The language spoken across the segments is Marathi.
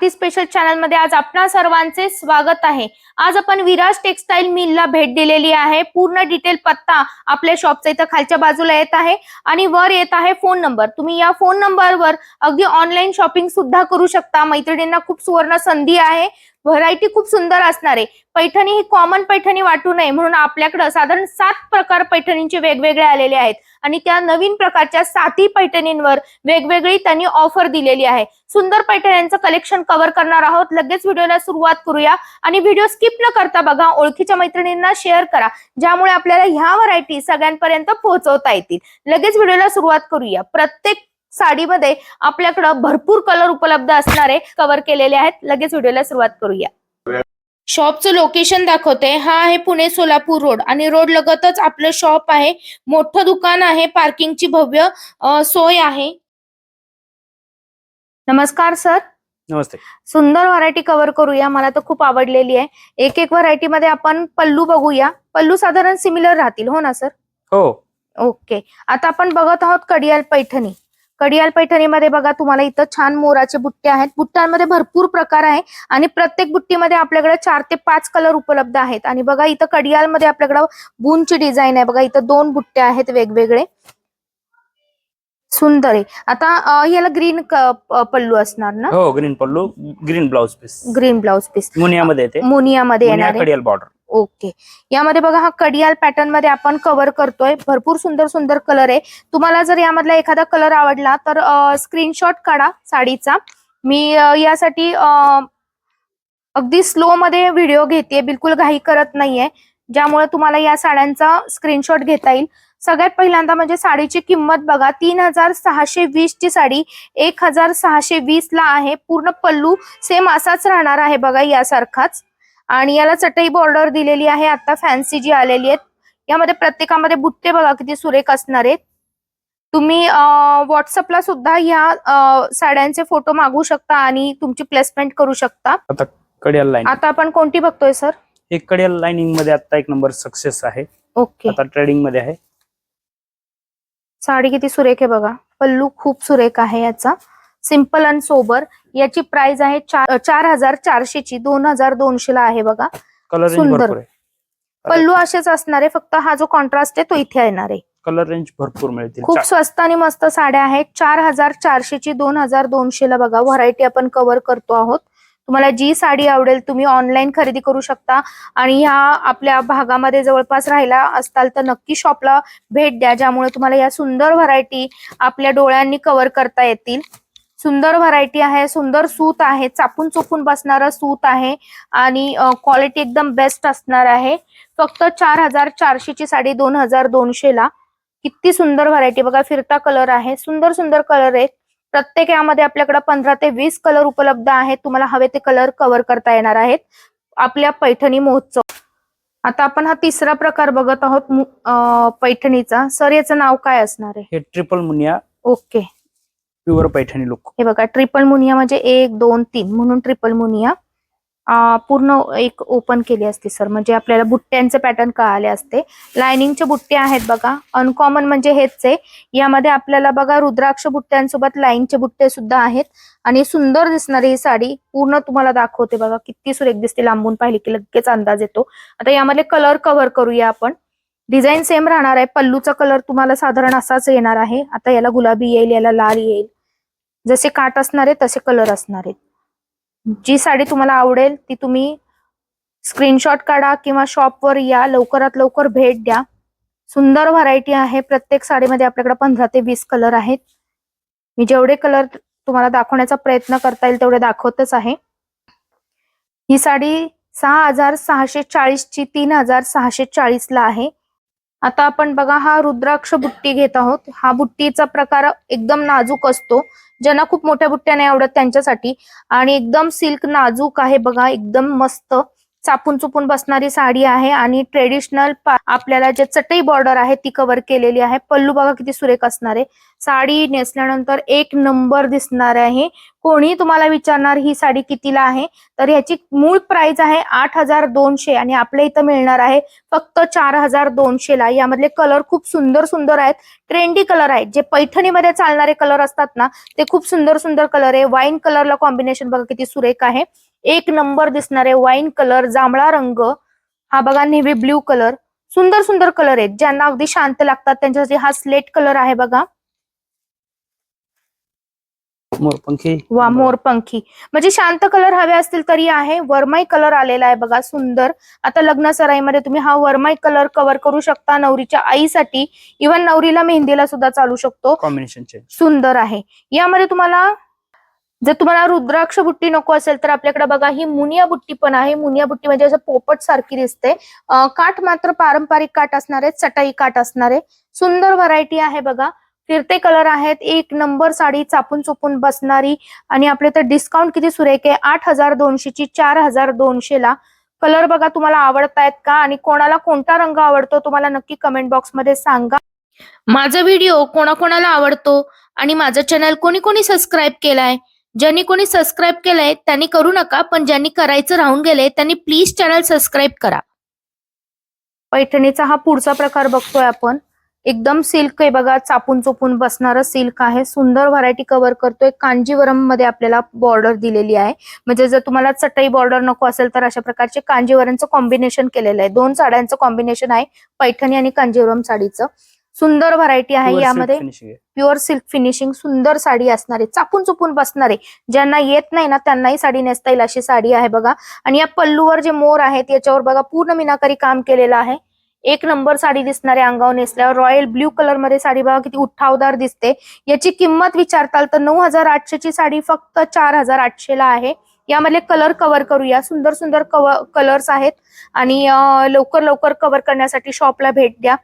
आरती स्पेशल चॅनलमध्ये आज आपणा सर्वांचे स्वागत आहे. आज आपण विराज टेक्सटाईल मिलला भेट दिलेली आहे. पूर्ण डिटेल पत्ता आपल्या शॉपचा इथं खालच्या बाजूला येत आहे आणि वर येत आहे फोन नंबर तुम्ही या फोन नंबरवर अगदी ऑनलाईन शॉपिंग सुद्धा करू शकता. मैत्रिणींना खूप सुवर्ण संधी आहे. व्हरायटी खूप सुंदर असणार आहे. पैठणी ही कॉमन पैठणी वाटू नये म्हणून आपल्याकडं साधारण सात प्रकार पैठणींचे वेगवेगळे आलेले आहेत. आणि त्या नवीन प्रकारच्या सातही पैठणींवर वेगवेगळी त्यांनी ऑफर दिलेली आहे. सुंदर पैठण्यांचं कलेक्शन कव्हर करणार आहोत. लगेच व्हिडिओला सुरुवात करूया. आणि व्हिडिओ स्किप न करता बघा ओळखीच्या मैत्रिणींना शेअर करा. ज्यामुळे आपल्याला ह्या व्हरायटी सगळ्यांपर्यंत पोहोचवता येतील. लगेच व्हिडिओला सुरुवात करूया. प्रत्येक साडीमध्ये आपल्याकडं भरपूर कलर उपलब्ध असणारे कव्हर केलेले आहेत. लगेच व्हिडिओला सुरुवात करूया. शॉपचं लोकेशन दाखवते. हा आहे पुणे सोलापूर रोड आणि रोड लगतच आपलं शॉप आहे. मोठं दुकान आहे. पार्किंगची भव्य सोय आहे. नमस्कार सर नमस्ते. सुंदर व्हरायटी कव्हर करूया. मला तर खूप आवडलेली आहे. एक एक व्हरायटी मध्ये आपण पल्लू बघूया. पल्लू साधारण सिमिलर राहतील. हो ना सर हो. ओके आता आपण बघत आहोत कडियाल पैठणी. कडियाल पैठणीमध्ये बघा तुम्हाला इथं छान मोराचे बुट्टे आहेत. बुट्ट्यांमध्ये भरपूर प्रकार आहे आणि प्रत्येक बुट्टीमध्ये आपल्याकडे चार ते पाच कलर उपलब्ध आहेत. आणि बघा इथं कडियालमध्ये आपल्याकडे बूनची डिझाईन आहे. बघा इथं दोन बुट्टे आहेत वेगवेगळे. सुंदर आहे. आता याला ग्रीन पल्लू असणार ना? हो green pallu green blouse piece green blouse piece मुनियामध्ये येते. मोनियामध्ये येणार बॉर्डर ओके यामध्ये बघा हा कडियाल पॅटर्नमध्ये आपण कव्हर करतोय. भरपूर सुंदर सुंदर कलर आहे. तुम्हाला जर यामधला एखादा कलर आवडला तर स्क्रीनशॉट काढा साडीचा. मी यासाठी अगदी स्लो मध्ये व्हिडिओ घेते बिलकुल घाई करत नाहीये. ज्यामुळे तुम्हाला या साड्यांचा स्क्रीनशॉट घेता येईल. सगळ्यात पहिल्यांदा म्हणजे साडीची किंमत बघा. तीन हजार सहाशे वीस ची साडी एक हजार सहाशे वीस ला आहे. पूर्ण पल्लू सेम असाच राहणार आहे बघा यासारखाच. आणि याला चटई बॉर्डर दिलेली आहे. आता फॅन्सी जी आलेली आहेत यामध्ये प्रत्येकामध्ये बुट्टे बघा किती सुरेख असणार आहेत. तुम्ही व्हॉट्सअपला सुद्धा या साड्यांचे फोटो मागू शकता आणि तुमची प्लेसमेंट करू शकता. आता कडियाल लाईन आता आपण कोणती बघतोय सर एक कडियाल लाइनिंगमध्ये आता एक नंबर सक्सेस आहे. ओके. आता ट्रेडिंगमध्ये आहे. साडी किती सुरेख आहे बघा. पल्लू खूप सुरेख आहे याचा. सिंपल अँड सोबर याची प्राइस आहे चार हजार चारशे ची दोन हजार दोनशे ला आहे बघा. सुंदर. पल्लू असेच असणार आहे फक्त हा जो कॉन्ट्रास्ट आहे तो इथे येणार आहे. कलर रेंज भरपूर मिळतील. खूप स्वस्त आणि मस्त साड्या आहेत. चार हजार चारशे ची दोन हजार दोनशे ला बघा. व्हरायटी आपण कव्हर करतो आहोत. तुम्हाला जी साडी आवडेल तुम्ही ऑनलाईन खरेदी करू शकता. आणि ह्या आपल्या भागामध्ये जवळपास राहिला असताल तर नक्की शॉपला भेट द्या ज्यामुळे तुम्हाला या सुंदर व्हरायटी आपल्या डोळ्यांनी कव्हर करता येतील. सुंदर व्हरायटी आहे सुंदर सूत आहे चापून चोपून बसणारं सूत आहे आणि क्वालिटी एकदम बेस्ट असणार आहे. फक्त चार हजार चारशे ची साडी दोन हजार दोनशे ला. किती सुंदर व्हरायटी बघा फिरता कलर आहे. सुंदर सुंदर कलर आहेत. प्रत्येक यामध्ये आपल्याकडे पंधरा ते वीस कलर उपलब्ध आहेत. तुम्हाला हवे ते कलर कव्हर करता येणार आहेत. आपल्या पैठणी महोत्सव. आता आपण हा तिसरा प्रकार बघत आहोत पैठणीचा. सर याचं नाव काय असणार आहे? हे triple Muniya. Okay. Pure Paithani look हे बघा ट्रिपल मुनिया म्हणजे एक दोन तीन म्हणून ट्रिपल मुनिया. पूर्ण एक ओपन केली असते सर म्हणजे आपल्याला बुट्ट्यांचे पॅटर्न कळाले असते. लायनिंगचे बुट्टे आहेत बघा. अनकॉमन म्हणजे हेच आहे. यामध्ये आपल्याला बघा रुद्राक्ष बुट्ट्यांसोबत लाईनचे बुट्टे सुद्धा आहेत. आणि सुंदर दिसणारी ही साडी पूर्ण तुम्हाला दाखवते बघा. किती सुरेख दिसते लांबून पाहिली की लगेच अंदाज येतो. आता यामध्ये कलर कव्हर करूया आपण. डिझाईन सेम राहणार आहे. पल्लूचा कलर तुम्हाला साधारण असाच येणार आहे. आता याला गुलाबी येईल याला लाल येईल. जसे काट असणार तसे कलर असणार. आहेत जी साडी तुम्हाला आवडेल ती तुम्ही स्क्रीनशॉट काढा किंवा शॉपवर या लवकरात लवकर भेट द्या. सुंदर व्हरायटी आहे. प्रत्येक साडीमध्ये आपल्याकडे पंधरा ते वीस कलर आहेत. मी जेवढे कलर तुम्हाला दाखवण्याचा प्रयत्न करता येईल तेवढे दाखवतच आहे. ही साडी सहा हजार सहाशे चाळीसची तीन हजार सहाशे चाळीसला आहे. आता आपण बघा हा रुद्राक्ष बुट्टी घेत आहोत. हा बुट्टीचा प्रकार एकदम नाजूक असतो. ज्यांना खूप मोठ्या बुट्ट्या नाही आवडत त्यांच्यासाठी. आणि एकदम सिल्क नाजूक आहे बघा एकदम मस्त. चापून चुपून बसणारी साडी आहे आणि ट्रेडिशनल आपल्याला जे चटई बॉर्डर आहे ती कव्हर केलेली आहे. पल्लू बघा किती सुरेख असणार आहे. साडी नेसल्यानंतर एक नंबर दिसणार आहे. कोणी तुम्हाला विचारणार ही साडी कितीला आहे? तर ह्याची मूळ प्राइस आहे आठ हजार दोनशे आणि आपल्या इथं मिळणार आहे फक्त चार हजार दोनशे ला. यामधले कलर खूप सुंदर सुंदर आहेत. ट्रेंडी कलर आहेत. जे पैठणीमध्ये चालणारे कलर असतात ना ते खूप सुंदर सुंदर कलर आहे. वाईन कलरला कॉम्बिनेशन बघा किती सुरेख आहे. एक नंबर दिसणारे वाईन कलर जांभळा रंग हा बघा नेव्ही ब्ल्यू कलर सुंदर सुंदर कलर आहेत. ज्यांना अगदी शांत लागतात त्यांच्यासाठी हा स्लेट कलर आहे बघा. मोरपंखी. वा मोरपंखी. म्हणजे शांत कलर हवे असतील तरी आहे. वरमाई कलर आलेला आहे बघा सुंदर. आता लग्न सराईमध्ये तुम्ही हा वरमाई कलर कव्हर करू शकता नवरीच्या आईसाठी. इव्हन नवरीला मेहंदीला सुद्धा चालू शकतो. कॉम्बिनेशन सुंदर आहे. यामध्ये तुम्हाला जर तुम्हाला रुद्राक्ष बुट्टी नको असेल तर आपल्याकडे बघा ही मुनिया बुट्टी पण आहे. मुनिया बुट्टी म्हणजे असं पोपट सारखी दिसते. काठ मात्र पारंपरिक काठ असणार आहे चटाई काठ असणार. आहे सुंदर व्हरायटी आहे बघा. फिरते कलर आहेत. एक नंबर साडी चापून चुपून बसणारी. आणि आपले तर डिस्काउंट किती सुरेख आहे? आठ हजार दोनशेची चार हजार दोनशे ला. कलर बघा तुम्हाला आवडतायत का? आणि कोणाला कोणता रंग आवडतो? तुम्हाला नक्की कमेंट बॉक्समध्ये सांगा. माझा व्हिडिओ कोणाकोणाला आवडतो? आणि माझं चॅनल कोणी कोणी सबस्क्राईब केलाय? ज्यांनी कोणी सबस्क्राईब केलंय त्यांनी करू नका पण ज्यांनी करायचं राहून गेले त्यांनी प्लीज चॅनल सबस्क्राईब करा. पैठणीचा हा पुढचा प्रकार बघतोय आपण. एकदम सिल्क आहे बघा चापून चोपून बसणारं सिल्क आहे. सुंदर व्हरायटी कव्हर करतोय. कांजीवरममध्ये आपल्याला बॉर्डर दिलेली आहे. म्हणजे जर तुम्हाला चटई बॉर्डर नको असेल तर अशा प्रकारचे कांजीवरमचं कॉम्बिनेशन केलेलं आहे. दोन साड्यांचं कॉम्बिनेशन आहे पैठणी आणि कांजीवरम साडीचं. सुंदर व्हरायटी आहे यामध्ये. प्युअर सिल्क फिनिशिंग सुंदर साडी असणारे चापून चुपून बसणारे ज्यांना येत नाही ना त्यांनाही साडी नेसता येईल अशी साडी आहे बघा. आणि या पल्लूवर जे मोर आहेत याच्यावर बघा पूर्ण मीनाकारी काम केलेलं आहे. एक नंबर साडी दिसणारे अंगावर नेसल्यावर रॉयल ब्ल्यू कलरमध्ये साडी बघा किती उठावदार दिसते. याची किंमत विचारताल तर नऊ हजार आठशेची साडी फक्त चार हजार आठशे ला आहे. यामधले कलर कव्हर करूया. सुंदर सुंदर कलर्स आहेत. आणि लवकर लवकर कव्हर करण्यासाठी शॉपला भेट द्या.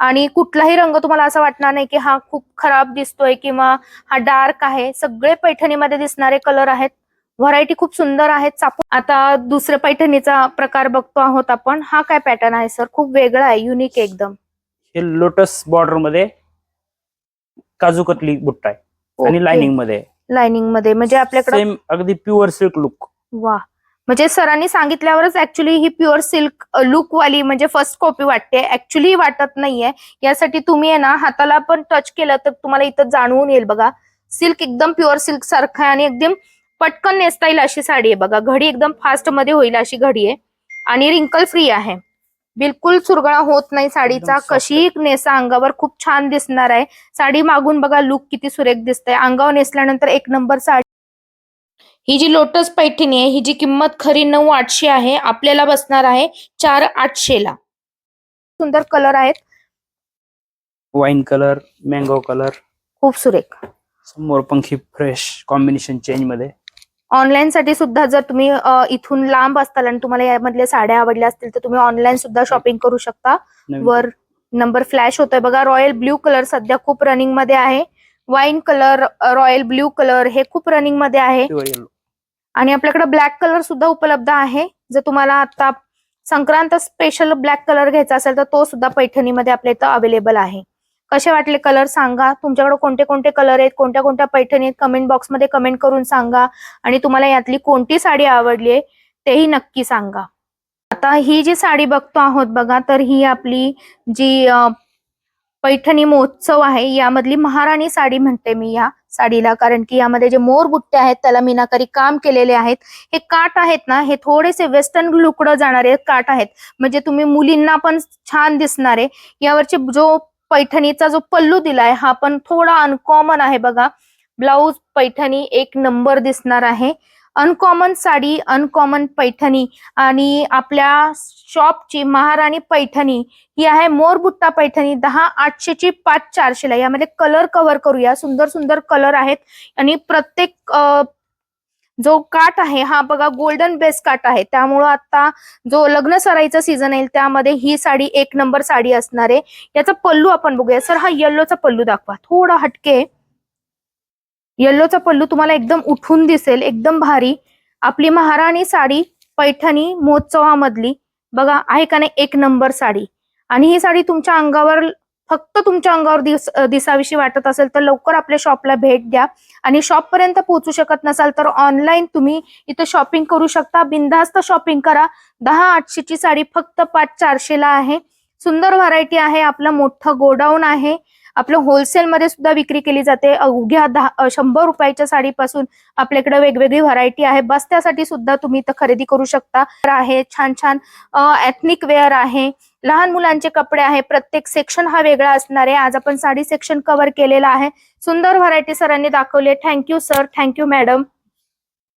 आणि कुठलाही रंग तुम्हाला असं वाटणार नाही की हा खूप खराब दिसतोय किंवा हा डार्क आहे. सगळे पैठणीमध्ये दिसणारे कलर आहेत. व्हरायटी खूप सुंदर आहेत. आता दुसऱ्या पैठणीचा प्रकार बघतो आहोत आपण. हा काय पॅटर्न आहे सर खूप वेगळा आहे युनिक एकदम. हे लोटस बॉर्डरमध्ये काजू कतली बुट्टा आहे. आणि लाइनिंगमध्ये. लाइनिंगमध्ये. म्हणजे आपल्याकडे अगदी प्युअर सिल्क लुक वा म्हणजे सरांनी सांगितल्यावरच ऍक्च्युली ही प्युअर सिल्क लुक वाली म्हणजे फर्स्ट कॉपी वाटते. ऍक्च्युली वाटत नाहीये. यासाठी तुम्ही आहे ना हाताला पण टच केलं तर तुम्हाला इथं जाणवून येईल बघा. सिल्क एकदम प्युअर सिल्क सारखं आहे आणि एकदम पटकन नेसता येईल अशी साडी आहे बघा. घडी एकदम फास्टमध्ये होईल अशी घडी आहे. आणि रिंकल फ्री आहे. बिलकुल चुरगळा होत नाही साडीचा. कशी नेसा अंगावर खूप छान दिसणार आहे. साडी मागून बघा लुक किती सुरेख दिसतंय. अंगावर नेसल्यानंतर एक नंबर साडी ही जी लोटस पैठणी आहे ही जी किंमत खरी नऊ आठशे आहे आपल्याला बसणार आहे चार आठशे ला. सुंदर कलर आहेत. वाईन कलर मँगो कलर खूप सुरेख. मोरपंखी फ्रेश कॉम्बिनेशन चेंजमध्ये. ऑनलाईन साठी सुद्धा जर तुम्ही अ, इथून लांब असताल आणि तुम्हाला यामधल्या साड्या आवडल्या असतील तर तुम्ही ऑनलाईन सुद्धा शॉपिंग करू शकता. नवीन वर नंबर फ्लॅश होतोय. बघा रॉयल ब्ल्यू कलर सध्या खूप रनिंगमध्ये आहे. Wine colour royal blue colour हे खूप रनिंगमध्ये आहे. आणि आपल्याकडे ब्लॅक कलर सुद्धा उपलब्ध आहे. जर तुम्हाला आता संक्रांत स्पेशल ब्लॅक कलर घ्यायचा असेल तर तो सुद्धा पैठणीमध्ये आपल्या इथं अवेलेबल आहे. कसे वाटले कलर सांगा. तुमच्याकडे कोणते कोणते कलर आहेत कोणत्या कोणत्या पैठणी आहेत कमेंट बॉक्समध्ये कमेंट करून सांगा. आणि तुम्हाला यातली कोणती साडी आवडली आहे तेही नक्की सांगा. आता ही जी साडी बघतो आहोत बघा तर ही आपली जी पैठणी महोत्सव आहे यामधली महाराणी साडी म्हणते मी या. साडीला. कारण की यामध्ये जे मोर बुट्टे आहेत त्याला मीनाकारी काम केलेले आहेत. हे काठ आहेत ना हे थोडेसे वेस्टर्न लुकडं जाणारे काठ आहेत. म्हणजे तुम्ही मुलींना पण छान दिसणारे. यावरचे जो पैठणीचा जो पल्लू दिलाय हा पण थोडा अनकॉमन आहे बघा. ब्लाऊज पैठणी एक नंबर दिसणार आहे. अनकॉमन साडी अनकॉमन पैठणी आणि आपल्या शॉपची महाराणी पैठणी ही आहे मोरबुट्टा पैठणी. दहा आठशेची पाच चारशेला यामध्ये कलर कव्हर करूया. सुंदर सुंदर कलर आहेत आणि प्रत्येक जो काठ आहे हा बघा गोल्डन बेस काठ आहे. त्यामुळं आता जो लग्न सराईचा सीझन येईल त्यामध्ये ही साडी एक नंबर साडी असणार आहे. याचा पल्लू आपण बघूया. सर हा येल्लोचा पल्लू दाखवा. थोडा हटके. येल्लोचा पल्लू तुम्हाला एकदम उठून दिसेल एकदम भारी. आपली महाराणी साडी पैठणी महोत्सवामधली. बघा आहे का नाही एक नंबर साडी. आणि ही साडी तुमच्या अंगावर फक्त तुमच्या अंगावर दिस दिसावीशी वाटत असेल तर लवकर आपल्या शॉपला भेट द्या. आणि शॉप पर्यंत पोहोचू शकत नसाल तर ऑनलाईन तुम्ही इथं शॉपिंग करू शकता. बिनधास्त शॉपिंग करा. दहा आठशेची साडी फक्त पाच चारशेला आहे. सुंदर व्हरायटी आहे आपलं मोठं गोडाऊन आहे. आपलं होलसेल मध्ये सुद्धा विक्री केली जाते. अवघ्या दहा शंभर रुपयाच्या साडीपासून आपल्याकडे वेगवेगळी व्हरायटी आहे. बस्त्यासाठी सुद्धा तुम्ही इथं खरेदी करू शकता. आहे छान छान एथनिक वेअर आहे. लहान मुलांचे कपडे आहे. प्रत्येक सेक्शन हा वेगळा असणार आहे. आज आपण साडी सेक्शन कव्हर केलेला आहे. सुंदर व्हरायटी सरांनी दाखवली थँक्यू सर थँक्यू मॅडम